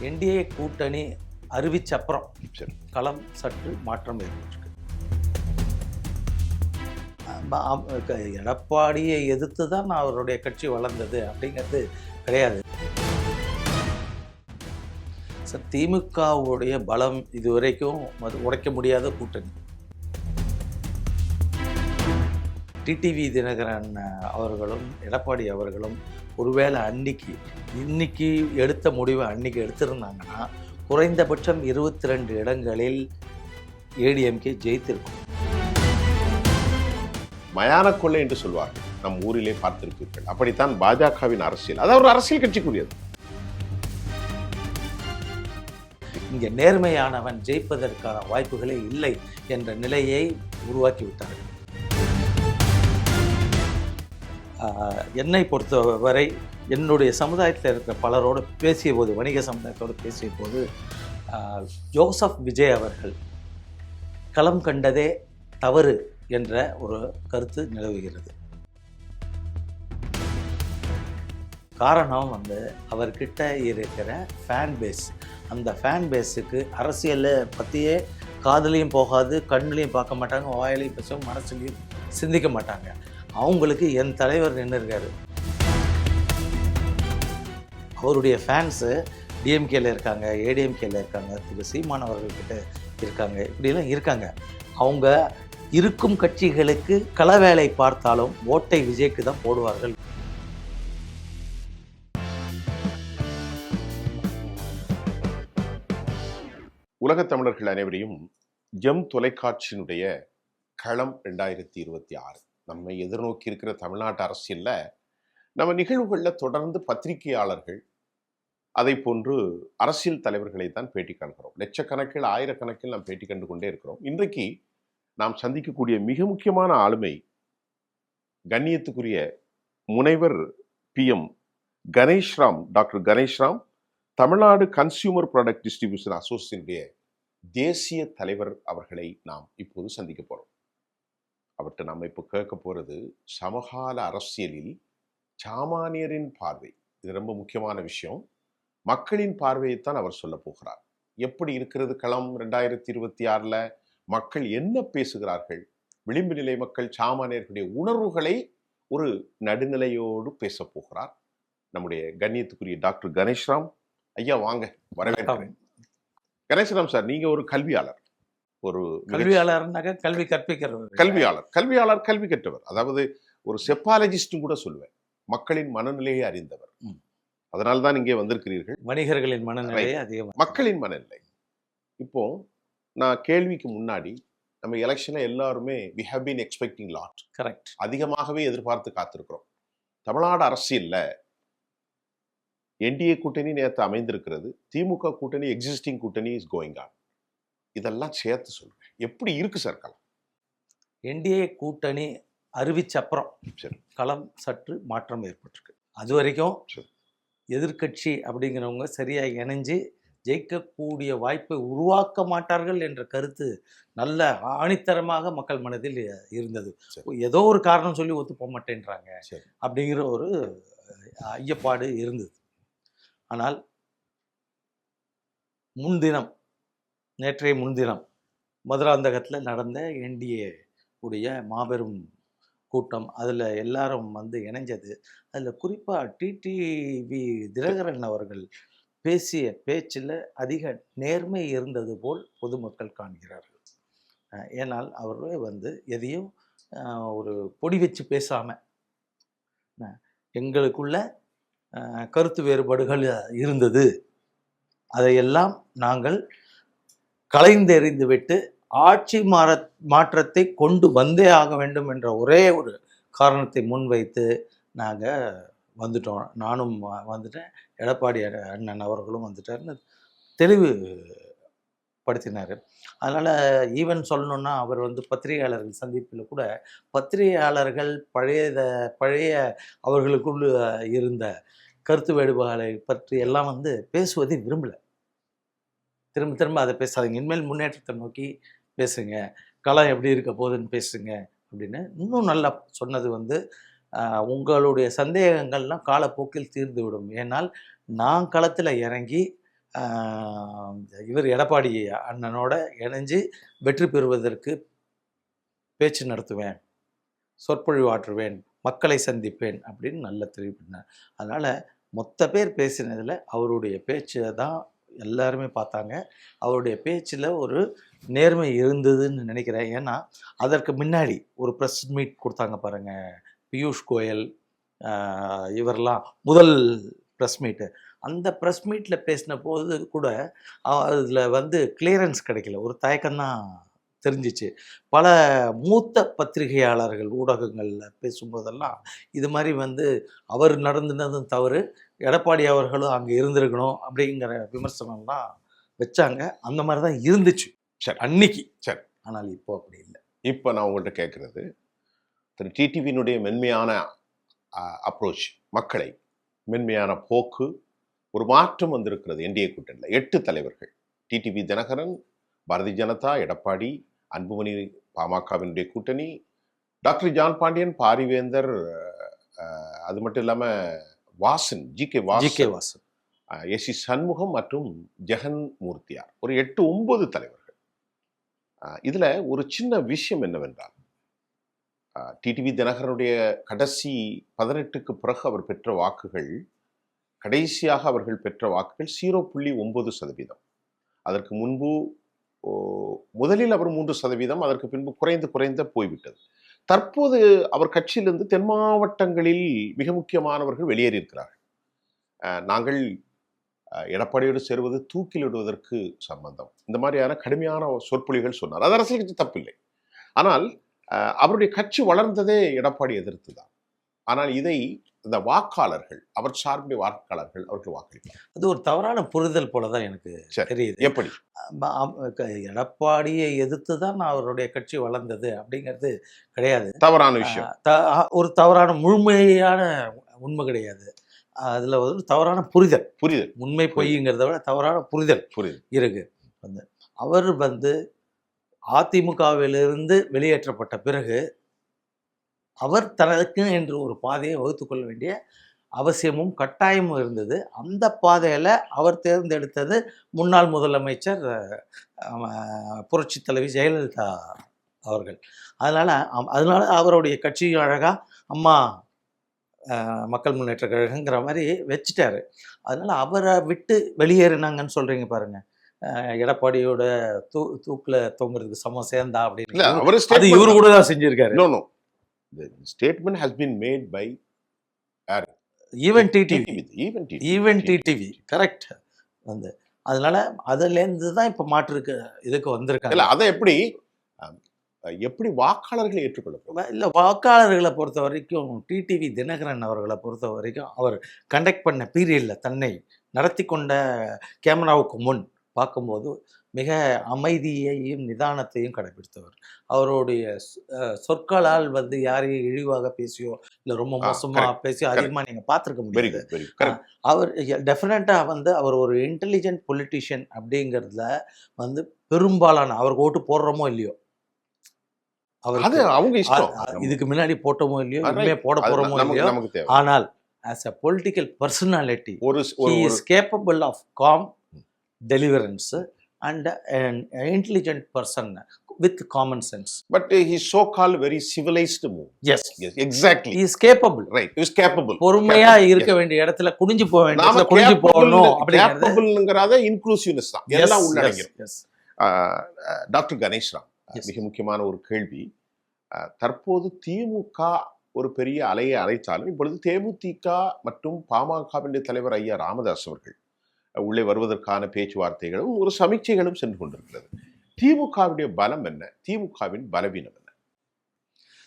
NDA கூட்டணி அறிவிச்ச அப்புறம் சரி. களம் சற்று மாற்றம் ஏற்பட்டிருக்கு. எடப்பாடியை எதிர்த்து தான் அவருடைய கட்சி வளர்ந்தது அப்படிங்கிறது கிடையாது. சார் திமுகவுடைய பலம் இதுவரைக்கும் அது உடைக்க முடியாத கூட்டணி. டிடிவி தினகரன் அவர்களும் எடப்பாடி அவர்களும் ஒருவேளை அன்னைக்கு இன்னைக்கு எடுத்த முடிவை அன்னைக்கு எடுத்திருந்தாங்கன்னா குறைந்தபட்சம் இருபத்தி ரெண்டு இடங்களில் ஏடிஎம்கே ஜெயித்திருக்கும். மயான கொள்ளை என்று சொல்வார்கள். நம் ஊரிலே பார்த்திருப்பீர்கள். அப்படித்தான் பாஜகவின் அரசியல். அது ஒரு அரசியல் கட்சிக்குரியது. இங்கே நேர்மையானவன் ஜெயிப்பதற்கான வாய்ப்புகளே இல்லை என்ற நிலையை உருவாக்கி என்னை பொறுத்த என்னை பொறுத்தவரை என்னுடைய சமுதாயத்தில் இருக்கிற பலரோடு பேசிய போது வணிக சமுதாயத்தோடு பேசிய போது ஜோசப் விஜய் அவர்கள் களம் கண்டதே தவறு என்ற ஒரு கருத்து நிலவுகிறது. காரணம் வந்து அவர்கிட்ட இருக்கிற ஃபேன் பேஸ் அந்த ஃபேன் பேஸுக்கு அரசியலை பற்றியே காதலையும் போகாது கண்ணுலையும் பார்க்க மாட்டாங்க வாயிலையும் பேசவும் மனசுலையும் சிந்திக்க மாட்டாங்க. அவங்களுக்கு என் தலைவர் நின்று இருக்காரு. அவருடைய ஃபேன்ஸு டிஎம்கேல இருக்காங்க ஏடிஎம்கேல இருக்காங்க திரு சீமான் அவர்கள்கிட்ட இருக்காங்க இப்படிலாம் இருக்காங்க. அவங்க இருக்கும் கட்சிகளுக்கு களவேலை பார்த்தாலும் ஓட்டை விஜய்க்கு தான் போடுவார்கள். உலகத் தமிழர்கள் அனைவரையும் ஜெம் தொலைக்காட்சியினுடைய களம் ரெண்டாயிரத்தி இருபத்தி ஆறு. நம்மை எதிர்நோக்கி இருக்கிற தமிழ்நாட்டு அரசியலில் நம்ம நிகழ்வுகளில் தொடர்ந்து பத்திரிகையாளர்கள் அதை போன்று அரசியல் தலைவர்களை தான் பேட்டி காண்கிறோம். லட்சக்கணக்கில் ஆயிரக்கணக்கில் நாம் பேட்டி கண்டு கொண்டே இருக்கிறோம். இன்றைக்கு நாம் சந்திக்கக்கூடிய மிக முக்கியமான ஆளுமை கண்ணியத்துக்குரிய முனைவர் P M Ganeshram doctor Ganeshram Tamil Nadu consumer product distribution அசோசியேஷனுடைய தேசிய தலைவர் அவர்களை நாம் இப்போது சந்திக்க போகிறோம் அவர்கிட்ட நம்ம இப்போ கேட்க போறது சமகால அரசியலில் சாமானியரின் பார்வை. இது ரொம்ப முக்கியமான விஷயம். மக்களின் பார்வையைத்தான் அவர் சொல்ல போகிறார். எப்படி இருக்கிறது களம் ரெண்டாயிரத்தி இருபத்தி ஆறுல மக்கள் என்ன பேசுகிறார்கள்? விளிம்பு நிலை மக்கள் சாமானியர்களுடைய உணர்வுகளை ஒரு நடுநிலையோடு பேச போகிறார். நம்முடைய கண்ணியத்துக்குரிய டாக்டர் கணேஷ்ராம். ஐயா வாங்க வரவேற்கிறேன். கணேசராம் சார் நீங்க ஒரு கல்வியாளர். ஒரு கல்வியாளர்னாக்க கல்வி கற்பிக்கிறவர். கல்வியாளர் கல்வியாளர் கல்வி கற்றவர். அதாவது ஒரு செப்பாலஜிஸ்டும் கூட சொல்லுவேன். மக்களின் மனநிலையை அறிந்தவர். அதனால தான் இங்கே வந்திருக்கிறீர்கள். வணிகர்களின் மனநிலையை அதிகம் மக்களின் மனநிலை. இப்போ நான் கேள்விக்கு முன்னாடி நம்ம எலெக்ஷன்ல எல்லாருமே we have been expecting lot correct அதிகமாகவே எதிர்பார்த்து காத்திருக்கிறோம். தமிழ்நாடு அரசியல்ல என்டிஏ கூட்டணி நேற்று அமைந்திருக்கிறது. திமுக கூட்டணி எக்ஸிஸ்டிங் கூட்டணி இஸ் கோயிங் ஆன் இதெல்லாம் சேர்த்து சொல்லுங்க எப்படி இருக்கு சார் களம் என்டிஏ கூட்டணி அறிவிச்ச அப்புறம் சரி. களம் சற்று மாற்றம் ஏற்பட்டிருக்கு அது வரைக்கும் சரி. எதிர்க்கட்சி அப்படிங்கிறவங்க சரியாக இணைஞ்சு ஜெயிக்கக்கூடிய வாய்ப்பை உருவாக்க மாட்டார்கள் என்ற கருத்து நல்ல ஆணித்தரமாக மக்கள் மனதில் இருந்தது. ஏதோ ஒரு காரணம் சொல்லி ஒத்து போக மாட்டேன்றாங்க. அப்படிங்கிற ஒரு ஐயப்பாடு இருந்தது ஆனால் முன்தினம் நேற்றைய முன்தினம் மதுராந்தகத்தில் நடந்த என்டிஏ உடைய மாபெரும் கூட்டம். அதில் எல்லாரும் வந்து இணைஞ்சது. அதில் குறிப்பாக டிடிவி தினகரன் அவர்கள் பேசிய பேச்சில் அதிக நேர்மை இருந்தது போல் பொதுமக்கள் காண்கிறார்கள். ஏனால் அவர்களே வந்து எதையும் ஒரு பொடி வச்சு பேசாமல் எங்களுக்குள்ள கருத்து வேறுபாடுகள் இருந்தது. அதையெல்லாம் நாங்கள் கலைந்தெறிந்துவிட்டு ஆட்சி மாற மாற்றத்தை கொண்டு வந்தே ஆக வேண்டும் என்ற ஒரே ஒரு காரணத்தை முன்வைத்து நாங்கள் வந்துட்டோம். நானும் வந்துட்டேன். எடப்பாடி அண்ணன் அவர்களும் வந்துட்டார்னு தெளிவு படுத்தினார். அதனால் ஈவன் சொல்லணுன்னா அவர் வந்து பத்திரிகையாளர்கள் சந்திப்பில் கூட பத்திரிகையாளர்கள் பழைய பழைய அவர்களுக்குள்ள இருந்த கருத்து வேடுபாடுகளை பற்றி எல்லாம் வந்து பேசுவதை விரும்பலை. திரும்ப திரும்ப அதை பேசாதீங்க. இனிமேல் முன்னேற்றத்தை நோக்கி பேசுங்க. களம் எப்படி இருக்க போகுதுன்னு பேசுங்க அப்படின்னு இன்னும் நல்லா சொன்னது வந்து உங்களுடைய சந்தேகங்கள்லாம் காலப்போக்கில் தீர்ந்து விடும் ஏனால் நான் களத்தில் இறங்கி இவர் எடப்பாடி அண்ணனோட இணைஞ்சு வெற்றி பெறுவதற்கு பேச்சு நடத்துவேன் சொற்பொழிவு ஆற்றுவேன் மக்களை சந்திப்பேன் அப்படின்னு நல்ல தெரிவிப்பினார் அதனால் மொத்த பேர் பேசினதில் அவருடைய பேச்சை தான் எல்லாருமே பார்த்தாங்க. அவருடைய பேச்சில் ஒரு நேர்மை இருந்ததுன்னு நினைக்கிறேன். ஏன்னா அதற்கு முன்னாடி ஒரு ப்ரெஸ் மீட் கொடுத்தாங்க பாருங்கள் பியூஷ் கோயல் இவரெல்லாம் முதல் ப்ரெஸ் மீட்டு அந்த ப்ரெஸ் மீட்டில் பேசின போது கூட அதில் வந்து கிளியரன்ஸ் கிடைக்கல. ஒரு தயக்கம்தான் தெரிஞ்சிச்சு. பல மூத்த பத்திரிகையாளர்கள் ஊடகங்களில் பேசும்போதெல்லாம் இது மாதிரி வந்து அவர் நடந்துனதும் தவறு. எடப்பாடி அவர்களும் அங்கே இருந்திருக்கணும் அப்படிங்கிற விமர்சனம்லாம் வச்சாங்க. அந்த மாதிரி தான் இருந்துச்சு. சரி. அன்னைக்கு. சரி. ஆனால் இப்போ அப்படி இல்லை. இப்போ நான் உங்கள்கிட்ட கேட்குறது திரு டிடிவியினுடைய மென்மையான அப்ரோச் மக்களை மென்மையான போக்கு ஒரு மாற்றம் வந்திருக்கிறது என்டிஏ கூட்டணியில். எட்டு தலைவர்கள் டிடிவி தினகரன் பாரதிய ஜனதா எடப்பாடி அன்புமணி பாமகவினுடைய கூட்டணி டாக்டர் ஜான் பாண்டியன் பாரிவேந்தர் அது மட்டும் இல்லாமல் Vasan G K G K Vasan. Vasan. S C Shanmugam மற்றும் ஜெகன் மூர்த்தியார் ஒரு எட்டு ஒன்பது தலைவர்கள். இதுல ஒரு சின்ன விஷயம் என்னவென்றால் டிடிவி தினகரனுடைய கடைசி பதினெட்டுக்கு பிறகு அவர் பெற்ற வாக்குகள் கடைசியாக அவர்கள் பெற்ற வாக்குகள் ஜீரோ புள்ளி ஒன்பது சதவீதம். அதற்கு முன்பு முதலில் அவர் மூன்று சதவீதம் அதற்கு பின்பு குறைந்து குறைந்து போய்விட்டது. தற்போது அவர் கட்சியிலிருந்து தென் மாவட்டங்களில் மிக முக்கியமானவர்கள் வெளியேறியிருக்கிறார்கள். நாங்கள் எடப்பாடியோடு சேருவது தூக்கிலிடுவதற்கு சம்பந்தம். இந்த மாதிரியான கடுமையான சொற்பொழிகள் சொன்னார். அது அரசியல் கட்சி தப்பில்லை. ஆனால் அவருடைய கட்சி வளர்ந்ததே எடப்பாடி எதிர்த்து தான். ஆனால் இதை இந்த வாக்காளர்கள் அவர் சார்புடைய வாக்காளர்கள் அவருக்கு வாக்களிப்பார் அது ஒரு தவறான புரிதல் போல தான் எனக்கு. தெரியுது. எப்படி? எடப்பாடியை எதிர்த்து தான் அவருடைய கட்சி வளர்ந்தது அப்படிங்கிறது கிடையாது. தவறான விஷயம். ஒரு தவறான முழுமையான உண்மை கிடையாது. அதில் ஒரு தவறான புரிதல். புரியுது உண்மை பொய்ங்கிறத விட தவறான புரிதல் புரியுது இருக்கு. வந்து அவர் வந்து அதிமுகவிலிருந்து வெளியேற்றப்பட்ட பிறகு அவர் தனக்கு என்று ஒரு பாதையை வகுத்துக் கொள்ள வேண்டிய அவசியமும் கட்டாயமும் இருந்தது. அந்த பாதையில் அவர் தேர்ந்தெடுத்தது முன்னாள் முதலமைச்சர் புரட்சி தலைவி ஜெயலலிதா அவர்கள். அதனால் அதனால அவருடைய கட்சியும் அழகாக அம்மா மக்கள் முன்னேற்ற கழகங்கிற மாதிரி வச்சுட்டாரு. அதனால் அவரை விட்டு வெளியேறினாங்கன்னு சொல்கிறீங்க பாருங்க. அஹ், எடப்பாடியோட தூ தூக்கில் தொங்குறதுக்கு சமம் சேர்ந்தா அப்படின்னு. அது இவரு கூட தான் செஞ்சிருக்காரு. Statement has been made by even TTV even even TTV correct வந்து அதனால அதுலேருந்து தான் இப்போ மாற்றுக்கு இதுக்கு இல்ல வந்திருக்காங்க அதை எப்படி எப்படி வாக்காளர்களை ஏற்றுக்கொள்ள இல்லை வாக்காளர்களை பொறுத்த வரைக்கும் டிடிவி தினகரன் அவர்களை பொறுத்த வரைக்கும் அவர் கண்டக்ட் பண்ண பீரியடில் தன்னை நடத்தி கொண்ட கேமராவுக்கு முன் பார்க்கும்போது மிக அமைதியையும் நிதானத்தையும் கடைபிடித்தவர் அவருடைய சொற்களால் வந்து யாரையும் இழிவாக பேசியோ இல்லை ரொம்ப மோசமாக பேசியோ அதிகமாக நீங்கள் பார்த்துருக்க முடியாது. அவர் டெஃபினட்டாக வந்து அவர் ஒரு இன்டெலிஜென்ட் பொலிட்டிஷியன் அப்படிங்கிறதுல வந்து பெரும்பாலான அவருக்கு ஓட்டு போடுறோமோ இல்லையோ? அது அவருக்கு அவங்க இஷ்டம். இதுக்கு முன்னாடி போட்டோமோ இல்லையோ? அது இனிமே போட அது போறோமோ இல்லையோ? ஆனால் ஆஸ் அ பொலிட்டிக்கல் பர்சனாலிட்டி ஒரு is capable of calm deliverance and intelligent person with common sense but he so call very civilized move yes yes exactly is capable right is capable பொறுமையா இருக்க வேண்டிய இடத்துல குனிஞ்சு போக வேண்டிய இடத்துல குனிஞ்சு போகணும் அப்படிங்கிறது. கேப்பபிள்ங்கிறத இன்க்ளூசிவ்னஸ் தான். Yes, எல்லாம் yes, yes. Ah ah doctor Ganesh Ram Yes. மிக முக்கியமான ஒரு கேள்வி. தற்போது திமுக ஒரு பெரிய அலையை அழைத்தாலும் இப்பொழுது தேமுதிக மற்றும் பாமகவினுடைய தலைவர் ஐயா ராமதாஸ் அவர்கள் உள்ளே வருவதற்கான பேச்சுவார்த்தைகளும் ஒரு சமீட்சைகளும் சென்று கொண்டிருக்கிறது. திமுகவுடைய பலம் என்ன? திமுகவின் பலவீனம் என்ன?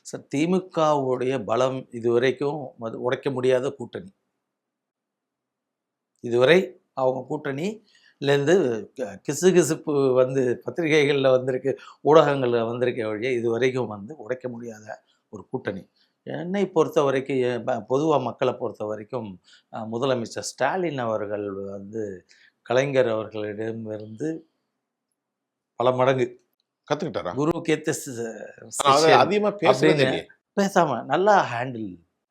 சார் திமுகவுடைய பலம் இதுவரைக்கும் அது உடைக்க முடியாத கூட்டணி. இதுவரை அவங்க கூட்டணிலேருந்து கிசு கிசுப்பு வந்து பத்திரிகைகளில் வந்திருக்கு ஊடகங்களில் வந்திருக்க வழியே இது வரைக்கும் வந்து உடைக்க முடியாத ஒரு கூட்டணி. என்னை பொறுத்த வரைக்கும் பொதுவாக மக்களை பொறுத்த வரைக்கும் முதலமைச்சர் ஸ்டாலின் அவர்கள் வந்து கலைஞர் அவர்களிடமிருந்து பல மடங்கு. கத்துக்கிட்டாரா? குரு கேத்த அது அதிகமா பேசுறது அப்படின்னு இல்லையே. பேசாம நல்லா ஹேண்டில்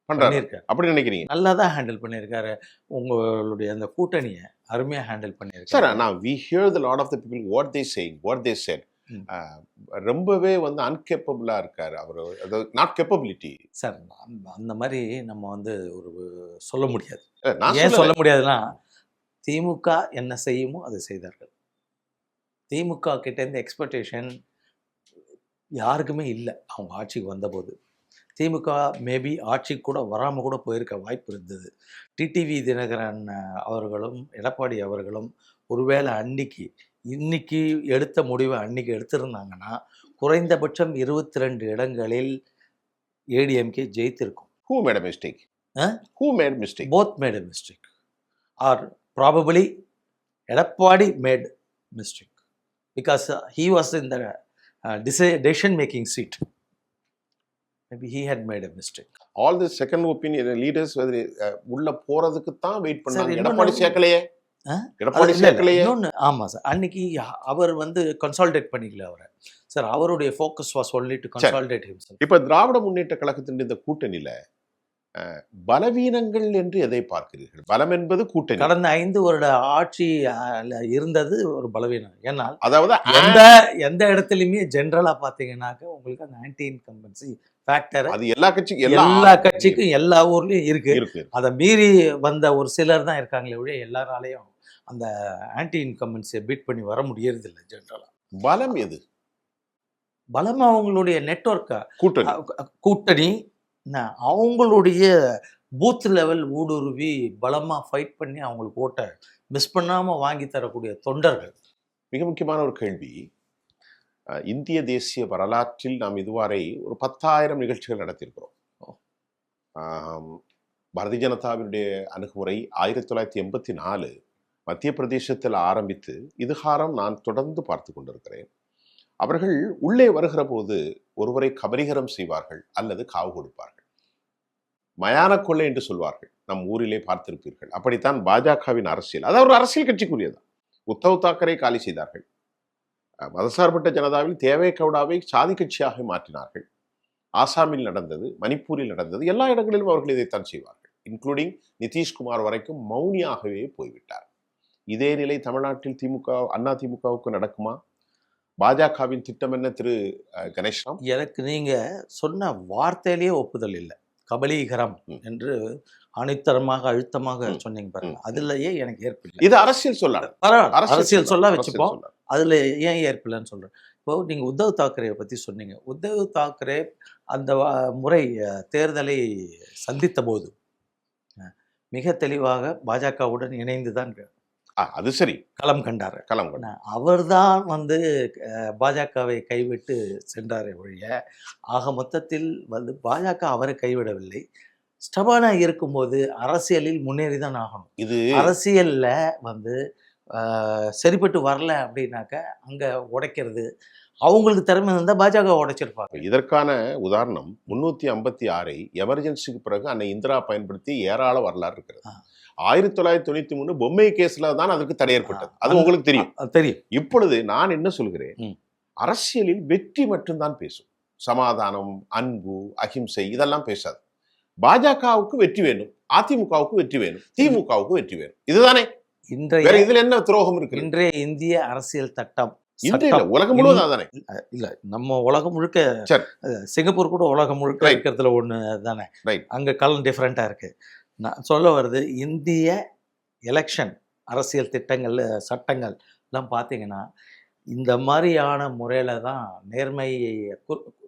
பண்ணியிருக்காரு. அப்படி நினைக்கிறீங்க? நல்லா தான் ஹேண்டில் பண்ணியிருக்காரு. உங்களுடைய அந்த கூட்டணியை அருமையா ஹேண்டில் சார் பண்ணியிருக்காரு நான் we hear the lot of the people what they saying what they said. ரொம்பவே வந்து அன்கேப்பபிளா இருக்காரு அவர். அதாவது நாட் கேப்பபிலிட்டி சார் அந்த- மாதிரி நம்ம வந்து ஒரு சொல்ல முடியாது. ஏன் சொல்ல முடியாதுன்னா திமுக என்ன செய்யுமோ அதை செய்தார்கள். திமுக கிட்ட இருந்து எக்ஸ்பெக்டேஷன் யாருக்குமே இல்லை. அவங்க ஆட்சிக்கு வந்தபோது. திமுக மேபி ஆட்சிக்கு கூட வராமல் கூட போயிருக்க வாய்ப்பு இருந்தது. டிடிவி தினகரன் அவர்களும் எடப்பாடி அவர்களும் ஒருவேளை அன்னைக்கு இன்னைக்கு எடுத்த முடிவை அன்னைக்கு எடுத்திருந்தாங்கன்னா குறைந்தபட்சம் இருபத்தி ரெண்டு இடங்களில் ADMK ஜெயித்திருக்கும். Who made mistake? Who made mistake made a mistake? Or probably Edappadi uh, he was in the uh, deci- decision making seat. Maybe he had made a mistake. All the second opinion leaders உள்ள போறதுக்கு தான் wait பண்ணாங்க எடப்பாடி சேர்க்கலையே. ஆ? எடப்பாடி அது இல்ல, இல்ல, சேர்க்கலையே இன்னொன்னு ஆமா sir. அன்னைக்கு அவர் வந்து கன்சால்டேட் பண்ணிக்கல அவரை. சார் அவருடைய focus was only to consolidate himself. இப்ப திராவிட முன்னேற்ற கழகத்தின் இந்த கூட்டணியில பலவீனங்கள் என்று எதை பார்க்கிறீர்கள்? பலம் என்பது கூட்டணி. கடந்த ஐந்து வருட ஆட்சி இருந்தது ஒரு பலவீனம். ஏன்னால் அதாவது எந்த எந்த இடத்துலையுமே ஜென்ரலா பாத்தீங்கன்னாக்க உங்களுக்கு அந்த ஆன்டி இன்கம்பன்சி ஃபேக்டர் அது எல்லா கட்சிக்கும் எல்லா கட்சிக்கும் எல்லா ஊர்லயும் இருக்கு. இருக்கு. அதை மீறி வந்த ஒரு சிலர் தான் இருக்காங்களே ஒழிய எல்லாராலையும் அந்த ஆன்டி இன்கம்பன்சியை பீட் பண்ணி வர முடியறது இல்லை ஜென்ரலா பலம் எது? பலம் அவங்களுடைய நெட்ஒர்க்கை கூட்டணி. கூட்டணி. அவங்களுடைய பூத் லெவல் ஊடுருவி பலமா ஃபைட் பண்ணி அவங்களுக்கு ஓட்டை மிஸ் பண்ணாம வாங்கி தரக்கூடிய தொண்டர்கள். மிக முக்கியமான ஒரு கேள்வி. இந்திய தேசிய வரலாற்றில் நாம் இதுவரை ஒரு பத்தாயிரம் நிகழ்ச்சிகள் நடத்தியிருக்கிறோம். பாரதிய ஜனதாவினுடைய அணுகுமுறை ஆயிரத்தி தொள்ளாயிரத்தி எண்பத்தி நாலு மத்திய பிரதேசத்தில் ஆரம்பித்து இதுகாரம் நான் தொடர்ந்து பார்த்து கொண்டிருக்கிறேன். அவர்கள் உள்ளே வருகிற போது ஒருவரை கபரிகரம் செய்வார்கள் அல்லது காவு கொடுப்பார்கள். மயான கொள்ளை என்று சொல்வார்கள். நம் ஊரிலே பார்த்திருப்பீர்கள். அப்படித்தான் பாஜகவின் அரசியல். அது ஒரு அரசியல் கட்சிக்குரியதான் உத்தவ் தாக்கரே காலி செய்தார்கள். மதசார்பட்ட ஜனதாவில் தேவே கவுடாவை சாதி கட்சியாக மாற்றினார்கள். ஆசாமில் நடந்தது மணிப்பூரில் நடந்தது எல்லா இடங்களிலும் அவர்கள் இதைத்தான் செய்வார்கள். இன்க்ளூடிங் நிதிஷ்குமார் வரைக்கும் மௌனியாகவே போய்விட்டார். இதே நிலை தமிழ்நாட்டில் திமுக அண்ணா திமுகவுக்கு நடக்குமா? பாஜகவின் திட்டம் என்ன திரு கணேஷ்ராம் எனக்கு நீங்க சொன்ன வார்த்தையிலேயே ஒப்புதல் இல்லை. கபலீகரம். என்று அனைத்தரமாக அழுத்தமாக. சொன்னீங்க பாருங்க. அதுலயே எனக்கு ஏற்பில்லை இது அரசியல் பரவாயில்ல. அரசியல் சொல்ல வச்சுப்போம். அதுல ஏன் ஏற்பில்லைன்னு சொல்றேன். இப்போ நீங்க உத்தவ் தாக்கரேவை பத்தி சொன்னீங்க. உத்தவ் தாக்கரே அந்த முறை தேர்தலை சந்தித்த போது மிக தெளிவாக பாஜகவுடன் இணைந்து தான் அது சரி. களம் கண்டார். களம் கொண்டு. அவர்தான் வந்து அஹ், பாஜகவை கைவிட்டு சென்றாரே ஒழிய ஆக மொத்தத்தில் வந்து பாஜக அவரை கைவிடவில்லை. ஸ்டபானா இருக்கும்போது அரசியலில் முன்னேறி தான் ஆகணும். இது அரசியல்ல வந்து சரிப்பட்டு வரல அப்படின்னாக்க அங்க உடைக்கிறது அவங்களுக்கு திறமை இருந்தால் பாஜக உடைச்சிருப்பாங்க. இதற்கான உதாரணம் முன்னூத்தி ஐம்பத்தி ஆறை எமர்ஜென்சிக்கு பிறகு அன்னை இந்திரா பயன்படுத்தி ஏராள வரலாறு இருக்கிறது. ஆயிரத்தி தொள்ளாயிரத்தி தொண்ணூத்தி மூணு பொம்மை கேஸ்ல தான் அதற்கு தடை ஏற்பட்டது. அது உங்களுக்கு தெரியும். தெரியும். இப்பொழுது நான் என்ன சொல்கிறேன். அரசியலில் வெற்றி மட்டும்தான் பேசும். சமாதானம் அன்பு அகிம்சை இதெல்லாம் பேசாது. பாஜகவுக்கு வெற்றி வேணும். அதிமுகவுக்கு வெற்றி வேணும். திமுகவுக்கு வெற்றி வேணும். இதுதானே? இன்றைய இதுல என்ன துரோகம் இருக்கு இன்றைய இந்திய அரசியல் சட்டம் உலகம் முழுவதும் அதானே? இல்ல நம்ம உலகம் முழுக்க சிங்கப்பூர் கூட உலகம் முழுக்க. இருக்கிறதுல ஒண்ணு தானே. அங்க கலன் டிஃப்ரெண்டா இருக்கு. நான் சொல்ல வருது இந்திய எலெக்ஷன் அரசியல் திட்டங்கள் சட்டங்கள் எல்லாம் பார்த்தீங்கன்னா இந்த மாதிரியான முறையில் தான் நேர்மையை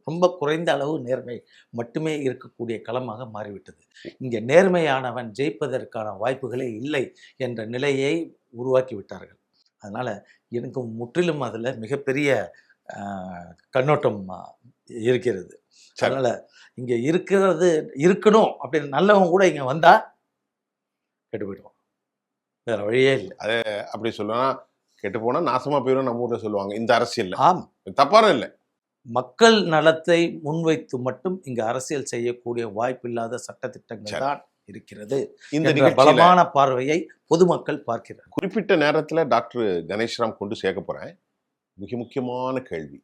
ரொம்ப குறைந்த அளவு நேர்மை மட்டுமே இருக்கக்கூடிய களமாக மாறிவிட்டது. இங்கே நேர்மையானவன் ஜெயிப்பதற்கான வாய்ப்புகளே இல்லை என்ற நிலையை உருவாக்கி விட்டார்கள். அதனால் எனக்கு முற்றிலும் அதில் மிகப்பெரிய கண்ணோட்டம் இருக்கிறது. அதனால இங்க இருக்கிறது இருக்கணும் அப்படின்னு நல்லவன் கூட இங்க வந்தா கெட்டு போயிடுவான். வேற வழியே இல்லை. அப்படி சொல்லலாம் கெட்டு போனா நாசமா போயிடும் நம்ம ஊர்ல சொல்லுவாங்க. இந்த அரசியல்ல. ஆம். தப்பான இல்ல. மக்கள் நலத்தை முன்வைத்து மட்டும் இங்க அரசியல் செய்யக்கூடிய வாய்ப்பில்லாத சட்டத்திட்டங்கள். தான் இருக்கிறது இந்த பலமான பார்வையை பொதுமக்கள் பார்க்கிறார் குறிப்பிட்ட நேரத்துல டாக்டர் கணேஷ்ராம் கொண்டு சேர்க்க போறேன். மிக முக்கியமான கேள்வி.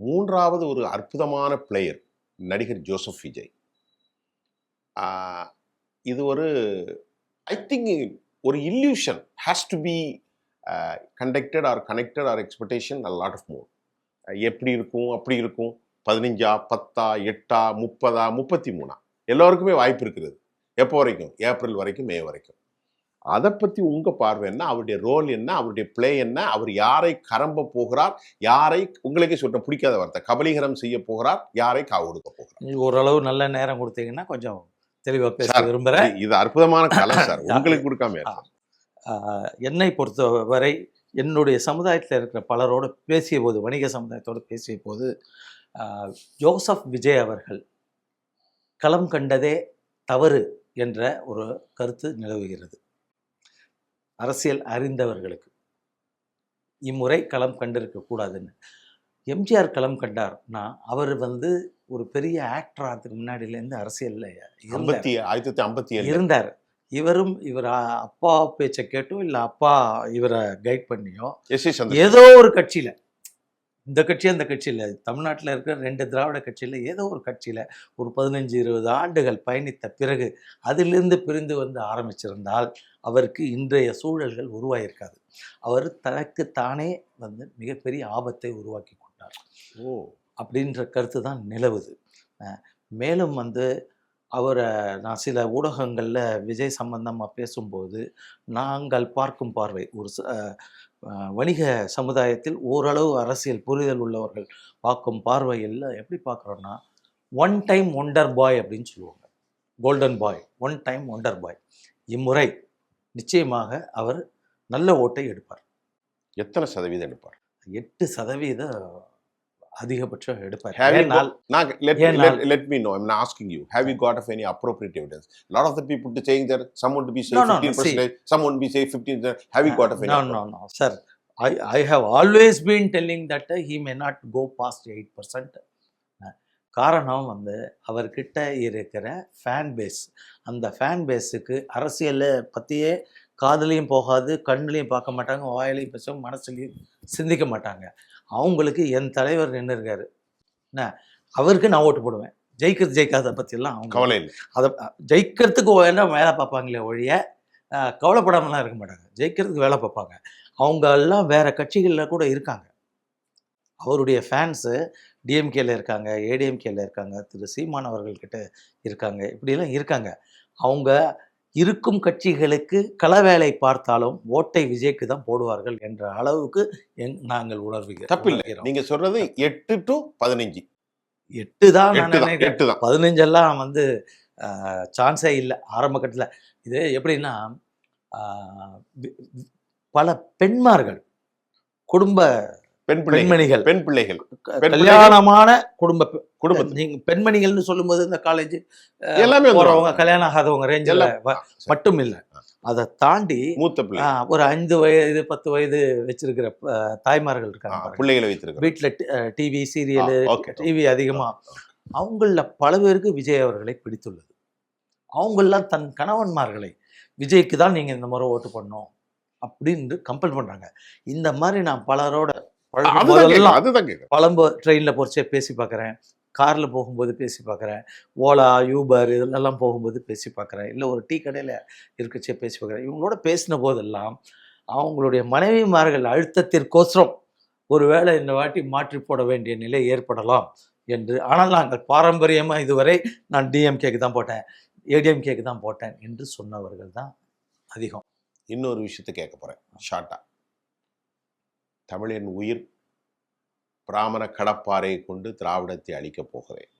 மூன்றாவது ஒரு அற்புதமான பிளேயர் நடிகர் ஜோசப் விஜய். இது ஒரு ஐ திங்க் ஒரு illusion has to be conducted or connected or expectation a lot of more எப்படி இருக்கும் அப்படி இருக்கும் பதினஞ்சா பத்தா எட்டா முப்பதா முப்பத்தி மூணா. எல்லோருக்குமே வாய்ப்பு இருக்கிறது. எப்போ வரைக்கும்? ஏப்ரல் வரைக்கும் மே வரைக்கும். அதை பற்றி உங்கள் பார்வை என்ன? அவருடைய ரோல் என்ன? அவருடைய ப்ளே என்ன? அவர் யாரை கரம்ப போகிறார்? யாரை உங்களுக்கே சொல்ற பிடிக்காத வார்த்தை. கபலீகரம் செய்ய போகிறார் யாரை காவு கொடுக்க போகிறார்? ஓரளவு நல்ல நேரம் கொடுத்தீங்கன்னா கொஞ்சம் தெளிவாக பேச விரும்புகிறேன் இது அற்புதமான கலை சார். உங்களுக்கு கொடுக்காம என்னை பொறுத்தவரை என்னுடைய சமுதாயத்தில் இருக்கிற பலரோடு பேசிய போது வணிக சமுதாயத்தோடு பேசிய போது ஜோசப் விஜய் அவர்கள் களம் கண்டதே தவறு என்ற ஒரு கருத்து நிலவுகிறது. அரசியல் அறிந்தவர்களுக்கு. இம்முறை களம் கண்டிருக்க கூடாதுன்னு. எம்ஜிஆர் களம் கண்டார்னா அவர் வந்து ஒரு பெரிய ஆக்டர் ஆகிறதுக்கு முன்னாடியிலேருந்து அரசியலில் ஐம்பத்தி ஆயிரத்தி தொள்ளாயிரத்தி ஐம்பத்தி ஏழு. இருந்தார். இவரும் இவர் அப்பா பேச்சை கேட்டோ இல்லை அப்பா இவரை கைட் பண்ணியோ ஏதோ ஒரு கட்சியில் இந்த கட்சி அந்த கட்சியில். தமிழ்நாட்டில் இருக்கிற ரெண்டு திராவிட கட்சியில் ஏதோ ஒரு கட்சியில் ஒரு பதினஞ்சு இருபது ஆண்டுகள் பயணித்த பிறகு அதிலிருந்து பிரிந்து வந்து ஆரம்பிச்சிருந்தால் அவருக்கு இன்றைய சூழல்கள் உருவாயிருக்காது. அவர் தனக்கு தானே வந்து மிகப்பெரிய ஆபத்தை உருவாக்கி கொண்டார். ஓ. அப்படின்ற கருத்து தான் நிலவுது. மேலும் வந்து அவரை நான் சில ஊடகங்களில் விஜய் சம்பந்தமாக பேசும்போது நாங்கள் பார்க்கும் பார்வை ஒரு வணிக சமுதாயத்தில் ஓரளவு அரசியல் புரிதல் உள்ளவர்கள் பார்க்கும் பார்வையில் எப்படி பார்க்குறோன்னா ஒன் டைம் ஒண்டர் பாய் அப்படின்னு சொல்லுவாங்க. Golden boy one time wonder boy இம்முறை நிச்சயமாக அவர் நல்ல ஓட்டை எடுப்பார். எத்தனை சதவீதம் எடுப்பார்? எட்டு சதவீத அதிகபட்சம் எடுப்பார் நான் you. Have you got of any appropriate evidence? A lot of the people to saying that someone to be saying No, no, no, 15 percent, someone be saying 15. Have you got of any? No, appropriate- no, no, sir. I, I have always been telling that uh, he may not go past 8%. Uh, காரணம் வந்து அவர்கிட்ட இருக்கிற fan base அந்த fan பேஸுக்கு அரசியலை பற்றியே காதுலையும் போகாது கண்ணுலையும் பார்க்க மாட்டாங்க வாயிலையும் பேச மனசுலையும் சிந்திக்க மாட்டாங்க. அவங்களுக்கு என் தலைவர் நின்று இருக்காரு. என்ன? அவருக்கு நான் ஓட்டு போடுவேன். ஜெயிக்கிறது ஜெயிக்காத பற்றியெல்லாம் அவங்க கவலை இல்லை. அதை ஜெயிக்கிறதுக்கு வேணா வேலை பார்ப்பாங்களே ஒழிய கவலைப்படாமலாம் இருக்க மாட்டாங்க. ஜெயிக்கிறதுக்கு வேலை பார்ப்பாங்க. அவங்க எல்லாம் வேற கட்சிகளில் கூட இருக்காங்க. அவருடைய ஃபேன்ஸு டிஎம்கேல இருக்காங்க ஏடிஎம்கேல இருக்காங்க திரு சீமான் அவர்கள்கிட்ட இருக்காங்க இப்படியெல்லாம் இருக்காங்க. அவங்க இருக்கும் கட்சிகளுக்கு களவேலை பார்த்தாலும் ஓட்டை விஜய்க்கு தான் போடுவார்கள் என்ற அளவுக்கு எங் நாங்கள் உணர்வுகிறோம். தப்பில்லை. நீங்க சொல்றது எட்டு டு பதினஞ்சு. எட்டு தான் எட்டு தான் பதினஞ்செல்லாம் வந்து சான்ஸே இல்லை. ஆரம்ப கட்டத்தில். இது எப்படின்னா பல பெண்மார்கள் குடும்ப பெண் பெண்மணிகள். பெண் பிள்ளைகள் கல்யாணமான குடும்ப குடும்பத்தில் நீங்க பெண்மணிகள்னு சொல்லும்போது இந்த காலேஜ் எல்லாமே போறவங்க. கல்யாணம் ஆகாதவங்க ரேஞ்சில் மட்டும் இல்லை அதை தாண்டி மூத்த பிள்ளை. ஒரு ஐந்து வயது பத்து வயது வச்சிருக்கிற தாய்மார்கள் இருக்காங்க. பிள்ளைகளை வைத்திருக்கிறோம் வீட்டில் டிவி சீரியலு டிவி அதிகமாக அவங்கள பல பேருக்கு விஜய் அவர்களை பிடித்துள்ளது. அவங்கெல்லாம் தன் கணவன்மார்களை விஜய்க்கு தான் நீங்கள் இந்த முறை ஓட்டு பண்ணணும் அப்படின்னு கம்பல் பண்ணுறாங்க இந்த மாதிரி நான் பலரோட அதுதான். பழம்பு ட்ரெயினில் போச்சே பேசி பார்க்குறேன் காரில் போகும்போது பேசி பார்க்குறேன் ஓலா யூபர் இதெல்லாம் போகும்போது பேசி பார்க்குறேன் இல்லை ஒரு டீ கடையில் இருக்கச்சே பேசி பார்க்குறேன் இவங்களோட பேசின போதெல்லாம் அவங்களுடைய மனைவிமார்கள் அழுத்தத்திற்கோசரம் ஒருவேளை இந்த வாட்டி மாற்றி போட வேண்டிய நிலை ஏற்படலாம் என்று. ஆனால் நாங்கள் பாரம்பரியமாக இதுவரை நான் டிஎம்கேக்கு தான் போட்டேன். ஏடிஎம்கேக்கு தான் போட்டேன் என்று சொன்னவர்கள் தான் அதிகம். இன்னொரு விஷயத்தை கேட்க போறேன். ஷார்ட்டா தமிழின் உயிர் பிராமண கடப்பாறையை கொண்டு திராவிடத்தை அழிக்கப் போகிறேன்.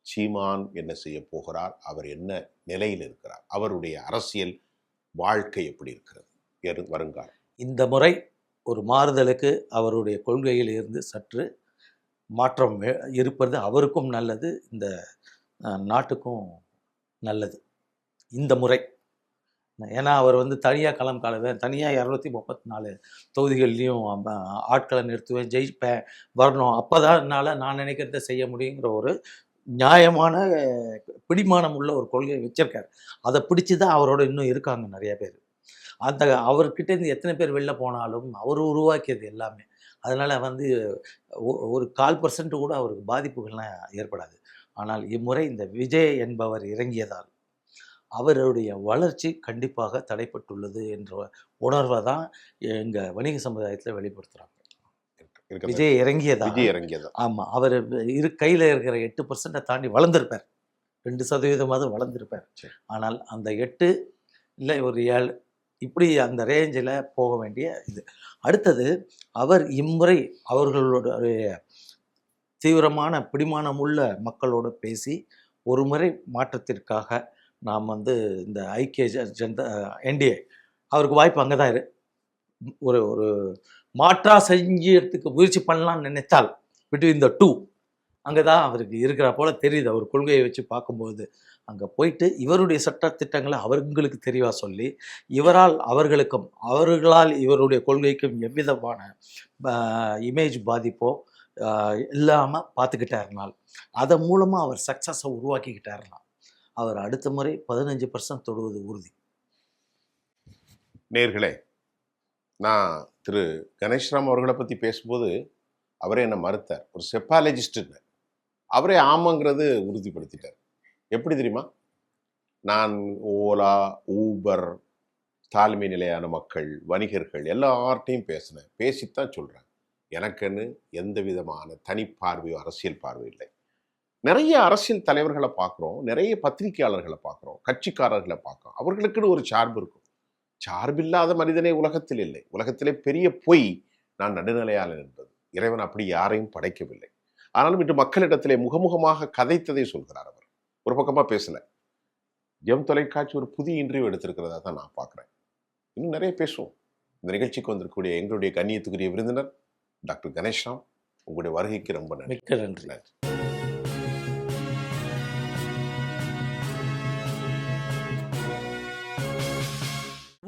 சீமான் என்ன செய்ய போகிறார்? அவர் என்ன நிலையில் இருக்கிறார்? அவருடைய அரசியல் வாழ்க்கை எப்படி இருக்கிறது? எரு- வருங்காலம். இந்த முறை ஒரு மாறுதலுக்கு அவருடைய கொள்கையில் இருந்து சற்று மாற்றம் இருப்பது அவருக்கும் நல்லது இந்த நாட்டுக்கும் நல்லது. இந்த முறை ஏன்னா அவர் வந்து தனியாக களம் காலவேன் தனியாக இரநூத்தி முப்பத்தி நாலு தொகுதிகள்லையும் ஆட்களை நிறுத்துவேன் ஜெயிப்பேன் வரணும். அப்போ தான் என்னால் நான் நினைக்கிறத செய்ய முடியுங்கிற ஒரு நியாயமான பிடிமானம் உள்ள ஒரு கொள்கையை வச்சிருக்காரு. அதை பிடிச்சி தான் அவரோட இன்னும் இருக்காங்க நிறைய பேர். அந்த அவர்கிட்டேருந்து எத்தனை பேர் வெளில போனாலும் அவர் உருவாக்கியது எல்லாமே. அதனால் வந்து ஒ- ஒரு கால் பர்சன்ட் கூட அவருக்கு பாதிப்புகள்லாம் ஏற்படாது. ஆனால் இம்முறை இந்த விஜய் என்பவர் இறங்கியதால் அவருடைய வளர்ச்சி கண்டிப்பாக தடைப்பட்டுள்ளது என்ற உணர்வை தான் எங்கள் வணிக சமுதாயத்தில் வெளிப்படுத்துகிறாங்க. விஜய் இறங்கியதா? விஜய் இறங்கியது? ஆமாம் அவர் இரு கையில் இருக்கிற எட்டு பர்சன்ட்டை தாண்டி வளர்ந்துருப்பார். ரெண்டு சதவீதமாவது வளர்ந்துருப்பார். ஆனால் அந்த எட்டு இல்லை ஒரு ஏழு இப்படி அந்த ரேஞ்சில் போக வேண்டிய இது. அடுத்தது அவர் இம்முறை அவர்களுடைய தீவிரமான பிடிமானம் உள்ள மக்களோடு பேசி ஒரு முறை மாற்றத்திற்காக நாம் வந்து இந்த ஐக்கிய ஜனதா என்டிஏ அவருக்கு வாய்ப்பு அங்கே தான் இரு ஒரு ஒரு மாற்றா செஞ்சதுக்கு முயற்சி பண்ணலாம்னு நினைத்தால் பிட்வீன் த டூ அங்கே தான் அவருக்கு இருக்கிற போல தெரியுது. அவர் கொள்கையை வச்சு பார்க்கும்போது அங்கே போயிட்டு இவருடைய சட்ட திட்டங்களை அவர்களுக்கு தெளிவாக சொல்லி இவரால் அவர்களுக்கும் அவர்களால் இவருடைய கொள்கைக்கும் எவ்விதமான இமேஜ் பாதிப்போ இல்லாமல் பார்த்துக்கிட்டாருனால் அதன் மூலமாக அவர் சக்ஸஸை உருவாக்கிக்கிட்டாருனால் அவர் அடுத்த முறை பதினஞ்சு பர்சன்ட் தொடுவது உறுதி. நேர்களே நான் திரு கணேஷ்ராம் அவர்களை பற்றி பேசும்போது அவரே என்னை மறுத்தார். ஒரு செப்பாலஜிஸ்ட்னு அவரே ஆமாங்கிறது உறுதிப்படுத்திட்டார். எப்படி தெரியுமா? நான் ஓலா ஊபர் தாழ்மை நிலையான மக்கள் வணிகர்கள் எல்லார்ட்டையும் பேசினேன். பேசித்தான் சொல்கிறேன் எனக்குன்னு எந்த விதமான தனிப்பார்வையோ அரசியல் பார்வை இல்லை. நிறைய அரசியல் தலைவர்களை பார்க்குறோம் நிறைய பத்திரிகையாளர்களை பார்க்குறோம் கட்சிக்காரர்களை பார்க்குறோம். அவர்களுக்குன்னு ஒரு சார்பு இருக்கும். சார்பில்லாத மனிதனே உலகத்தில் இல்லை. உலகத்திலே பெரிய பொய் நான் நடுநிலையாளன் என்பது. இறைவன் அப்படி யாரையும் படைக்கவில்லை. ஆனாலும் இன்று மக்களிடத்திலே முகமுகமாக கதைத்ததை சொல்கிறார் அவர். ஒரு பக்கமாக பேசல. ஜெம் தொலைக்காட்சி ஒரு புதிய இன்டர்வியூ எடுத்திருக்கிறதா தான் நான் பார்க்குறேன். இன்னும் நிறைய பேசுவோம். இந்த நிகழ்ச்சிக்கு வந்திருக்கக்கூடிய எங்களுடைய கண்ணியத்துக்குரிய விருந்தினர் டாக்டர் கணேஷ்ராம் உங்களுடைய வருகைக்கு ரொம்ப நன்றி. நன்றி.